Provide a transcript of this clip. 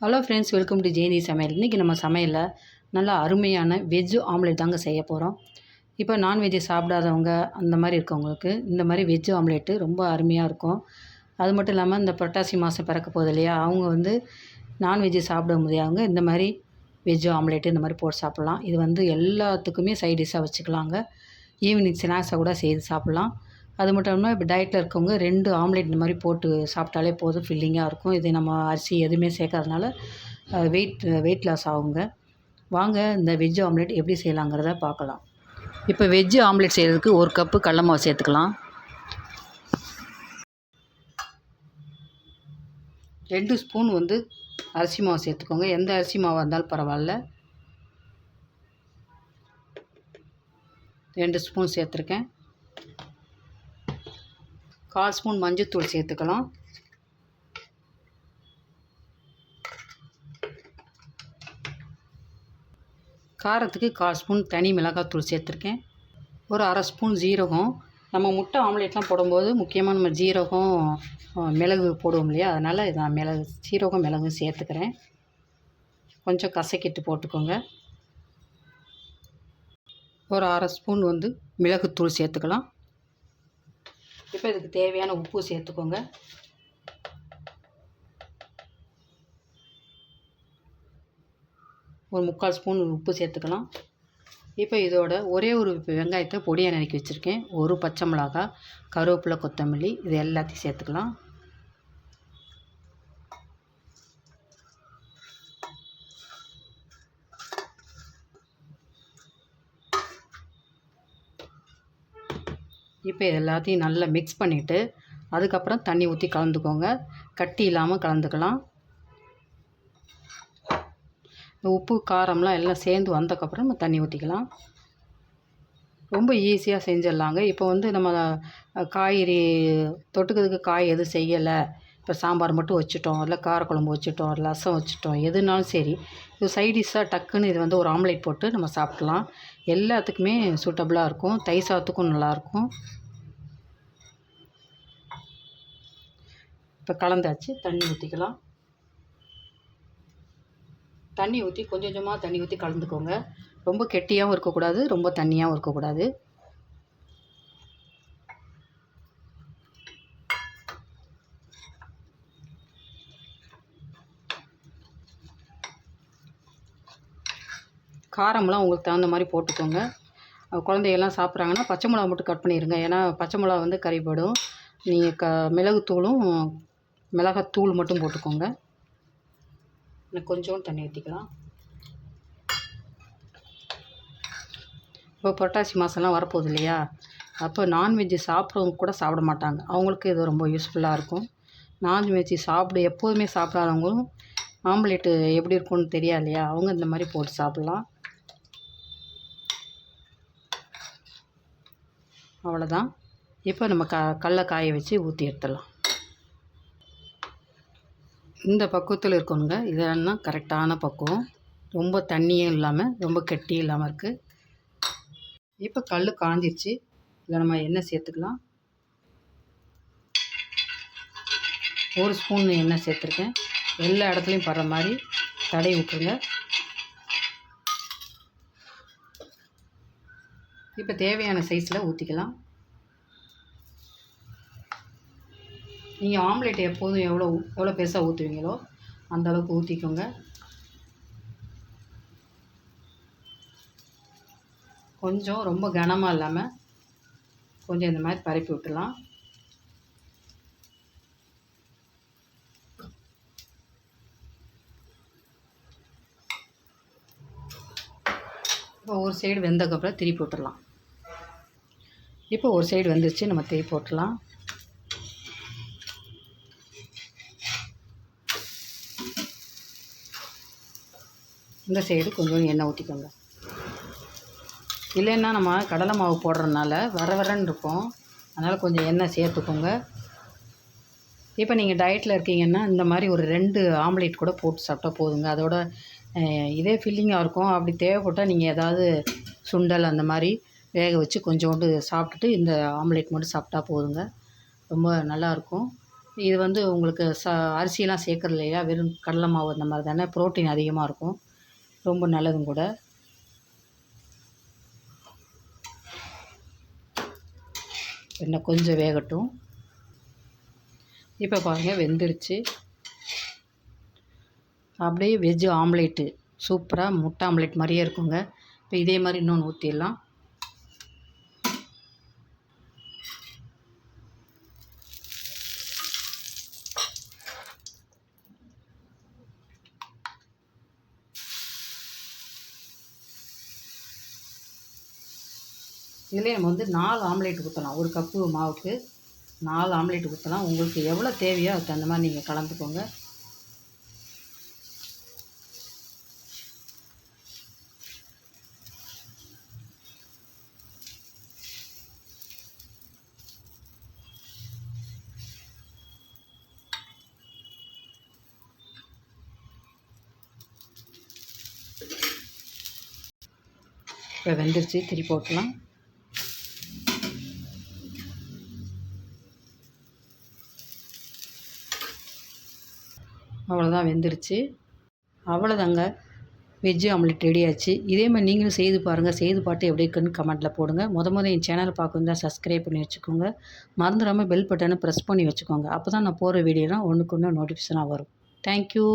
Hello friends welcome to Jayanthi சமையல் இன்றைக்கி நம்ம சமையலில் நல்லா அருமையான வெஜ்ஜு ஆம்லேட் தாங்க செய்ய போகிறோம் இப்போ நான்வெஜ்ஜு சாப்பிடாதவங்க அந்த மாதிரி இருக்கவங்களுக்கு இந்த மாதிரி வெஜ்ஜு ஆம்லேட்டு ரொம்ப அருமையாக இருக்கும். அது மட்டும் இல்லாமல் இந்த புரட்டாசி மாதம் பிறக்க போகுது இல்லையா அவங்க வந்து நான்வெஜ்ஜு சாப்பிட முடியாதவங்க இந்த மாதிரி வெஜ்ஜு ஆம்லேட்டு இந்த மாதிரி போட்டு சாப்பிட்லாம். இது வந்து எல்லாத்துக்குமே சைட் டிஷ்ஷாக வச்சுக்கலாங்க. ஈவினிங் ஸ்நாக்ஸாக கூட செய்து சாப்பிட்லாம். அது மட்டும் இல்லாமல் இப்போ டயட்டில் இருக்கவங்க ரெண்டு ஆம்லேட் இந்த மாதிரி போட்டு சாப்பிட்டாலே போதும் ஃபில்லிங்காக இருக்கும். இது நம்ம அரிசி எதுவுமே சேர்க்காதனால வெயிட் வெயிட் லாஸ் ஆகுங்க. வாங்க இந்த வெஜ் ஆம்லேட் எப்படி செய்யலாங்கிறத பார்க்கலாம். இப்போ வெஜ்ஜு ஆம்லேட் செய்கிறதுக்கு ஒரு கப்பு கடல மாவு சேர்த்துக்கலாம். ரெண்டு ஸ்பூன் வந்து அரிசி மாவு சேர்த்துக்கோங்க. எந்த அரிசி மாவாக இருந்தாலும் பரவாயில்ல. ரெண்டு ஸ்பூன் சேர்த்துருக்கேன். கால் ஸ்பூன் மஞ்சத்தூள் சேர்த்துக்கலாம். காரத்துக்கு கால் ஸ்பூன் தனி மிளகாத்தூள் சேர்த்துருக்கேன். ஒரு அரை ஸ்பூன் ஜீரகம். நம்ம முட்டை ஆம்லேட்லாம் போடும்போது முக்கியமாக நம்ம ஜீரகம் மிளகு போடுவோம் இல்லையா? அதனால் நான் மிளகு சீரகம் மிளகு சேர்த்துக்கிறேன். கொஞ்சம் கசக்கிட்டு போட்டுக்கோங்க. ஒரு அரை ஸ்பூன் வந்து மிளகுத்தூள் சேர்த்துக்கலாம். இப்போ இதுக்கு தேவையான உப்பு சேர்த்துக்கோங்க. ஒரு முக்கால் ஸ்பூன் உப்பு சேர்த்துக்கலாம். இப்போ இதோட ஒரே ஒரு வெங்காயத்தை பொடியாக நறுக்கி வச்சுருக்கேன். ஒரு பச்சை மிளகா கருவேப்பிலை கொத்தமல்லி இது எல்லாத்தையும் சேர்த்துக்கலாம். இப்போ இது எல்லாத்தையும் நல்லா மிக்ஸ் பண்ணிவிட்டு அதுக்கப்புறம் தண்ணி ஊற்றி கலந்துக்கோங்க. கட்டி இல்லாமல் கலந்துக்கலாம். உப்பு காரம்லாம் எல்லாம் சேர்ந்து வந்தக்கப்புறம் நம்ம தண்ணி ஊற்றிக்கலாம் ரொம்ப ஈஸியாக செஞ்சிடலாங்க. இப்போ வந்து நம்ம காய்கறி தொட்டுக்கிறதுக்கு காய் எதுவும் செய்யலை. இப்போ சாம்பார் மட்டும் வச்சுட்டோம். இல்லை காரக்குழம்பு வச்சுட்டோம். ரசம் வச்சுட்டோம். எதுனாலும் சரி இது சைடிஷ்ஷாக டக்குன்னு இது வந்து ஒரு ஆம்லேட் போட்டு நம்ம சாப்பிட்லாம். எல்லாத்துக்குமே சூட்டபுளாக இருக்கும். தை சாத்துக்கும் நல்லாயிருக்கும் இப்போ கலந்தாச்சு. தண்ணி ஊற்றிக்கலாம் தண்ணி ஊற்றி கொஞ்சம் கொஞ்சமாக தண்ணி ஊற்றி கலந்துக்கோங்க. ரொம்ப கெட்டியாகவும் இருக்கக்கூடாது ரொம்ப தண்ணியாகவும் இருக்கக்கூடாது. காரம்லாம் உங்களுக்கு தகுந்த மாதிரி போட்டுக்கோங்க. குழந்தைகள்லாம் சாப்பிட்றாங்கன்னா பச்சை மிளகா மட்டும் கட் பண்ணிடுங்க ஏன்னா பச்சை மிளகா வந்து கறிப்படும் நீங்கள் க மிளகுத்தூளும் மிளகாத்தூள் மட்டும் போட்டுக்கோங்க. இன்னும் கொஞ்சோண்டு தண்ணி ஊற்றிக்கலாம் இப்போ புரட்டாசி மாதம்லாம் வரப்போகுது இல்லையா? அப்போ நான்வெஜ்ஜு சாப்பிட்றவங்க கூட சாப்பிட மாட்டாங்க. அவங்களுக்கு இது ரொம்ப யூஸ்ஃபுல்லாக இருக்கும். நான்வெஜ் சாப்பிட எப்போதுமே சாப்பிடாதவங்களும் ஆம்லேட்டு எப்படி இருக்கும்னு தெரியாது இல்லையா? அவங்க இந்த மாதிரி போட்டு சாப்பிட்லாம். அவ்வளோதான் இப்போ நம்ம க கடல காய வச்சு ஊற்றி எடுத்துடலாம். இந்த பக்குவத்தில் இருக்கணுங்க. இதெல்லாம் கரெக்டான பக்குவம். ரொம்ப தண்ணியும் இல்லாமல் ரொம்ப கெட்டியும் இல்லாமல் இருக்குது இப்போ கல் காஞ்சிருச்சு. இதில் நம்ம எண்ணெய் சேர்த்துக்கலாம். ஒரு ஸ்பூன் எண்ணெய் சேர்த்துருக்கேன். எல்லா இடத்துலையும் படுற மாதிரி தடை விட்டுருங்க. இப்போ தேவையான சைஸில் ஊற்றிக்கலாம் நீங்கள் ஆம்லேட் எப்போதும் எவ்வளோ எவ்வளோ பெருசாக ஊற்றுவீங்களோ அந்த அளவுக்கு ஊற்றிக்கோங்க கொஞ்சம் ரொம்ப கனமாக இல்லாமல் கொஞ்சம் இந்த மாதிரி பரப்பி விட்டுலாம் இப்போ ஒரு சைடு வெந்தக்கப்புறம் திருப்பி விட்டுடலாம். இப்போ ஒரு சைடு வந்துருச்சு நம்ம திருப்பி போட்டுடலாம். இந்த சைடு கொஞ்சம் எண்ணெய் ஊற்றிக்கோங்க இல்லைன்னா நம்ம கடலை மாவு போடுறதுனால வர வரன்னு இருக்கும். அதனால் கொஞ்சம் எண்ணெய் சேர்த்துக்கோங்க. இப்போ நீங்கள் டயட்டில் இருக்கீங்கன்னா இந்த மாதிரி ஒரு ரெண்டு ஆம்லேட் கூட போட்டு சாப்பிட்டா போதுங்க. அதோட இதே ஃபில்லிங்காக இருக்கும். அப்படி தேவைப்பட்டால் நீங்கள் ஏதாவது சுண்டல் அந்த மாதிரி வேக வச்சு கொஞ்சோண்டு சாப்பிட்டுட்டு இந்த ஆம்லேட் மட்டும் சாப்பிட்டா போதுங்க. ரொம்ப நல்லாயிருக்கும் இது வந்து உங்களுக்கு ச அரிசியெலாம் சேர்க்குறது இல்லையா? வெறும் கடலை மாவு அந்த மாதிரி தானே? ப்ரோட்டீன் அதிகமாக இருக்கும். ரொம்ப நல்லதும் கூட. எண்ணெய் கொஞ்சம் வேகட்டும். இப்போ பாருங்கள் வெந்துருச்சு. அப்படியே வெஜ்ஜு ஆம்லேட்டு. சூப்பராக முட்டை ஆம்லேட் மாதிரியே இருக்குங்க. இப்போ இதே மாதிரி இன்னொன்று ஊற்றிடலாம் இதிலே நம்ம வந்து நாலு ஆம்லேட் ஊற்றலாம் ஒரு கப்பு மாவுக்கு நாலு ஆம்லேட் ஊற்றலாம் உங்களுக்கு எவ்வளோ தேவையோ அதுக்கு தகுந்த மாதிரி நீங்கள் கலந்துக்கோங்க. இப்போ வெந்துருச்சு. திருப்பி போட்டலாம். அவ்வளோதான் வெந்துருச்சு. அவ்வளோதாங்க வெஜ்ஜு ஆம்லெட் ரெடி ஆச்சு. இதே மாதிரி நீங்களும் செய்து பாருங்கள் செய்து பார்த்து எப்படி இருக்குன்னு கமெண்ட்டில் போடுங்க. முத முத என் சேனலை பார்க்கணும் சப்ஸ்கிரைப் பண்ணி வச்சுக்கோங்க. மறந்துடாமல் பெல் பட்டனை ப்ரெஸ் பண்ணி வச்சுக்கோங்க. அப்போ தான் நான் போகிற வீடியோலாம் ஒன்றுக்கு ஒன்று நோட்டிஃபிகேஷனாக வரும். தேங்க்யூ